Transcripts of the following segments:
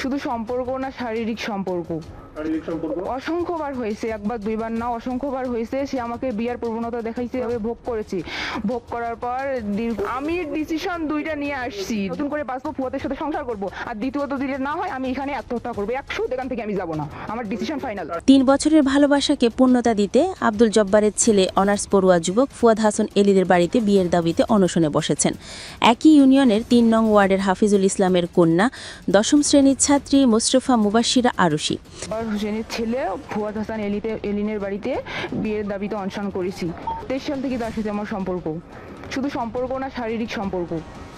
শুধু সম্পর্ক না শারীরিক সম্পর্ক। শারীরিক সম্পর্ক? অসংখ্যবার হয়েছে একবার দুইবার না অসংখ্যবার হয়েছে। সে আমাকে বিয়ার প্রবণতা দেখাইছে আমি ভোগ করেছি। ভোগ করার পর আমি ডিসিশন দুইটা নিয়ে আসছি। নতুন করে বাঁচবো ফুয়াদের সাথে সংসার করব। আর দ্বিতীয়ত দিলে না হয় আমি এখানে আত্মহত্যা করব। একশো এখান থেকে আমি যাব না। আমার ডিসিশন ফাইনাল তিন বছরের ভালোবাসাকে পূর্ণতা দিতে আব্দুল জব্বারের ছেলে অনার্স পড়ুয়া যুবক ফুয়াদ হাসান এলিদের বাড়িতে বিয়ের দাবিতে অনশনে বসেছেন। একই ইউনিয়নের তিন নং ওয়ার্ডের হাফিজুল ইসলামের কন্যা দশম শ্রেণির ছাত্রী মোস্তফা মুবাশিরা আরুষি আর হোসেনের ছেলে ফুয়াদ হাসান এলিতে এলিনের বাড়িতে বিয়ের দাবিতে অনশন করেছি। তেইশ সাল থেকে তার সাথে আমার সম্পর্ক। শুধু সম্পর্ক না শারীরিক সম্পর্ক।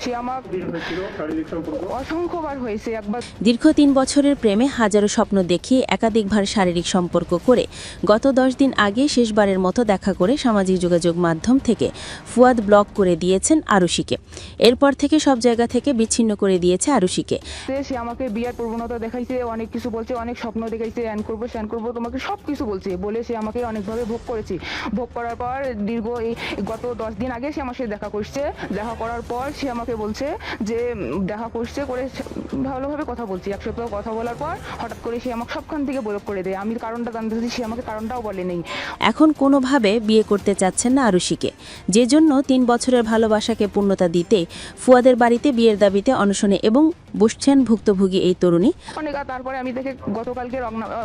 সে আমার অসংখ্যবার হয়েছে একবার দীর্ঘ তিন বছরের প্রেমে হাজারো স্বপ্ন দেখিয়ে একাধিকবার শারীরিক সম্পর্ক করে। গত দশ দিন আগে শেষবারের মতো দেখা করে সামাজিক যোগাযোগ মাধ্যম থেকে ফুয়াদ ব্লক করে দিয়েছেন আরুষিকে এরপর থেকে সব জায়গা থেকে বিচ্ছিন্ন করে দিয়েছে আরুষিকে সে আমাকে বিয়ার প্রবণতা দেখাইছে, অনেক কিছু বলছে, অনেক স্বপ্ন দেখাইছে অ্যান করব স্যান করব, তোমাকে সব কিছু বলছে। বলে সে আমাকে অনেকভাবে ভোগ করেছে। ভোগ করার পর দীর্ঘ এই গত দশ দিন আগে সে আমার সাথে দেখা করছে। দেখা করার পর সে আমাকে বলছে যে, দেখা করছে করে ভালোভাবে কথা বলছি। এক সপ্তাহ কথা বলার পর হঠাৎ করে সে আমাকে সবখান থেকে ব্লক করে দেয়। আমি কারণটা জানতে চাচ্ছি সে আমাকে কারণটাও বলে নেই। এখন কোনোভাবে বিয়ে করতে চাচ্ছেন না আরুষিকে। যে জন্য তিন বছরের ভালোবাসাকে পূর্ণতা দিতে, ফুয়াদের বাড়িতে বিয়ের দাবিতে অনশনে এবং বসছেন ভুক্তভোগী এই তরুণী। অনেক তারপরে আমি দেখে গতকালকে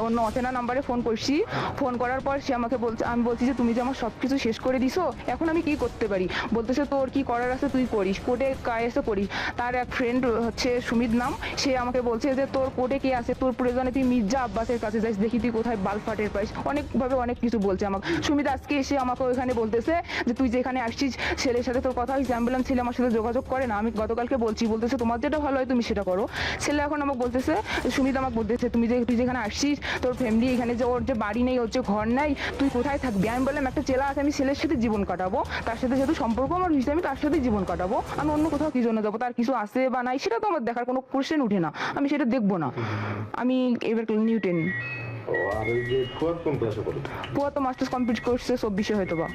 অন্য অচেনা নাম্বারে ফোন করছি। ফোন করার পর সে আমাকে বলছে, আমি বলছি যে, তুমি যে আমার সব কিছু শেষ করে দিছো, এখন আমি কি করতে পারি? বলতেছে, তোর কি করার আছে, তুই করিস। কোর্টে কায়েসে করিস? তার এক ফ্রেন্ড হচ্ছে সুমিত নাম, সে আমাকে বলছে যে, তোর কোর্টে কে আছে? তোর প্রয়োজনে তুই মির্জা আব্বাসের কাছে যাইস দেখি তুই কোথায় বাল ফাটের পাইস অনেকভাবে অনেক কিছু বলছে আমাকে। সুমিত আজকে এসে আমাকে ওইখানে বলতেছে যে, তুই যেখানে আসছিস, ছেলের সাথে তোর কথা হয়েছে অ্যাম্বুলেন্স ছেলে আমার সাথে যোগাযোগ করে না। আমি গতকালকে বলছি, বলতেছে, তোমার যেটা ভালো হয়, তুমি সেটা করো। ছেলে এখন আমাকে বলতেছে সুমিত আমাকে বলতেছে তুমি যে তুই যেখানে আসছিস তোর ফ্যামিলি এখানে যে ওর যে বাড়ি নেই ওর যে ঘর নাই তুই কোথায় থাকবি? আমি বললাম একটা ছেলে আছে আমি ছেলের সাথে জীবন কাটাবো। তার সাথে যেহেতু সম্পর্ক আমার হয়েছে আমি তার সাথে জীবন কাটাবো। আমি অন্য কোথাও কি জন্য যাব? তার কিছু আছে বা নাই সেটা তো আমার দেখার কোনো কোশ্চেন উঠে না। আমি সেটা দেখব না। আমি এবার নিউটেন ও আর ওই যে ফুয়াদ কোন ক্লাসে পড়ে? পুরো তো মাস্টার্স কমপ্লিট করছে চব্বিশে হয়তো বা